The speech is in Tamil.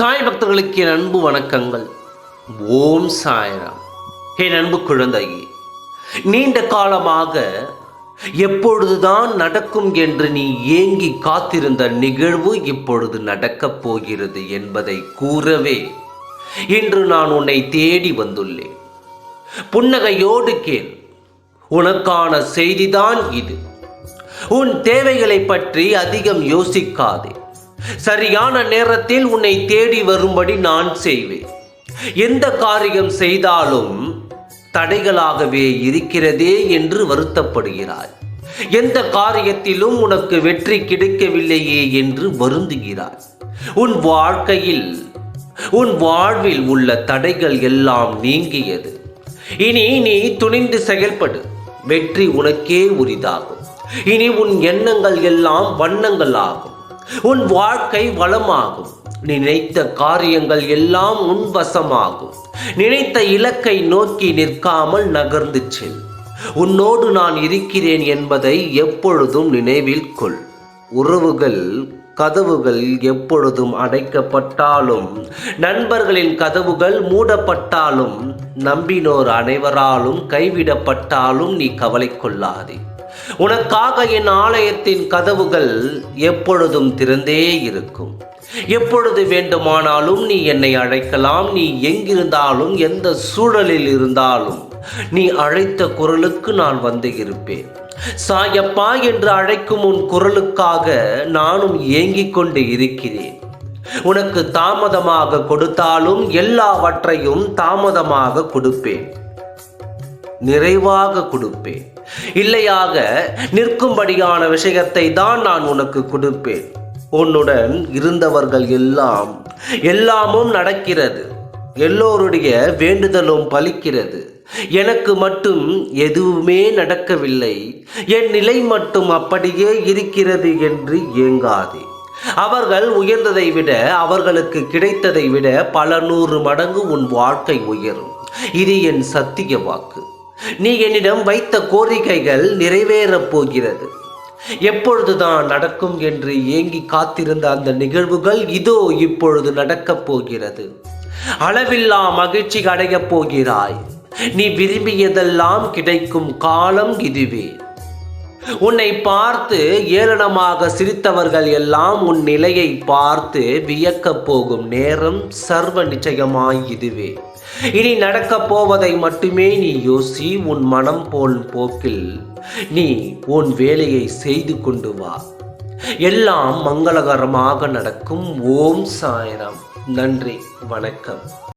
சாய் பக்தர்களுக்கு என் அன்பு வணக்கங்கள். ஓம் சாய்ராம். என் அன்பு குழந்தையே நீண்ட காலமாக எப்பொழுதுதான் நடக்கும் என்று நீ ஏங்கி காத்திருந்த நிகழ்வு இப்பொழுது நடக்கப் போகிறது என்பதை கூறவே இன்று நான் உன்னை தேடி வந்துள்ளேன். புன்னகையோடு கேள் உனக்கான செய்திதான் இது. உன் தேவைகளை பற்றி அதிகம் யோசிக்காதே. சரியான நேரத்தில் உன்னை தேடி வரும்படி நான் செய்வேன். எந்த காரியம் செய்தாலும் தடைகளாகவே இருக்கிறதே என்று வருத்தப்படுகிறாய். எந்த காரியத்திலும் உனக்கு வெற்றி கிடைக்கவில்லையே என்று வருந்துகிறாய். உன் வாழ்க்கையில் உன் வாழ்வில் உள்ள தடைகள் எல்லாம் நீங்கியது. இனி நீ துணிந்து செயல்படு. வெற்றி உனக்கே உரிதாகும். இனி உன் எண்ணங்கள் எல்லாம் வண்ணங்கள் ஆகும் உன் வாழ்க்கை வளமாகும். நினைத்த காரியங்கள் எல்லாம் உன் வசமாகும். நினைத்த இலக்கை நோக்கி நிற்காமல் நகர்ந்து செல். உன்னோடு நான் இருக்கிறேன் என்பதை எப்பொழுதும் நினைவில் கொள். உறவுகள் கதவுகள் எப்பொழுதும் அடைக்கப்பட்டாலும் நண்பர்களின் கதவுகள் மூடப்பட்டாலும் நம்பினோர் அனைவராலும் கைவிடப்பட்டாலும் நீ கவலை கொள்ளாதே. உனக்காக என் ஆலயத்தின் கதவுகள் எப்பொழுதும் திறந்தே இருக்கும். எப்பொழுது வேண்டுமானாலும் நீ என்னை அழைக்கலாம். நீ எங்கிருந்தாலும் எந்த சூழலில் இருந்தாலும் நீ அழைத்த குரலுக்கு நான் வந்து இருப்பேன். சாயப்பா என்று அழைக்கும் உன் குரலுக்காக நானும் ஏங்கிக் கொண்டு இருக்கிறேன். உனக்கு தாமதமாக கொடுத்தாலும் எல்லாவற்றையும் தாமதமாக கொடுப்பேன். நிறைவாக கொடுப்பேன். இல்லையாக நிற்கும்படியான விஷயத்தை தான் நான் உனக்கு கொடுப்பேன். உன்னுடன் இருந்தவர்கள் எல்லாம் எல்லாமும் நடக்கிறது. எல்லோருடைய வேண்டுதலும் பலிக்கிறது. எனக்கு மட்டும் எதுவுமே நடக்கவில்லை. என் நிலை மட்டும் அப்படியே இருக்கிறது என்று ஏங்காதே. அவர்கள் உயர்ந்ததை விட அவர்களுக்கு கிடைத்ததை விட பல நூறு மடங்கு உன் வாழ்க்கை உயரும். இது என் சத்திய வாக்கு. நீ என்னிடம் வைத்த கோரிக்கைகள் நிறைவேறப் போகிறது. எப்பொழுதுதான் நடக்கும் என்று ஏங்கி காத்திருந்த அந்த நிகழ்வுகள் இதோ இப்பொழுது நடக்கப் போகிறது. அளவில்லா மகிழ்ச்சி அடையப் போகிறாய். நீ விரும்பியதெல்லாம் கிடைக்கும் காலம் இதுவே. உன்னை பார்த்து ஏளனமாக சிரித்தவர்கள் எல்லாம் உன் நிலையை பார்த்து வியக்கப் போகும் நேரம் சர்வ நிச்சயமாய் இதுவே. இனி நடக்கப் போவதை மட்டுமே நீ யோசி உன் மனம் போல் போக்கில் நீ உன் வேலையை செய்து கொண்டு வா. எல்லாம் மங்களகரமாக நடக்கும். ஓம் சாயனம் நன்றி. வணக்கம்.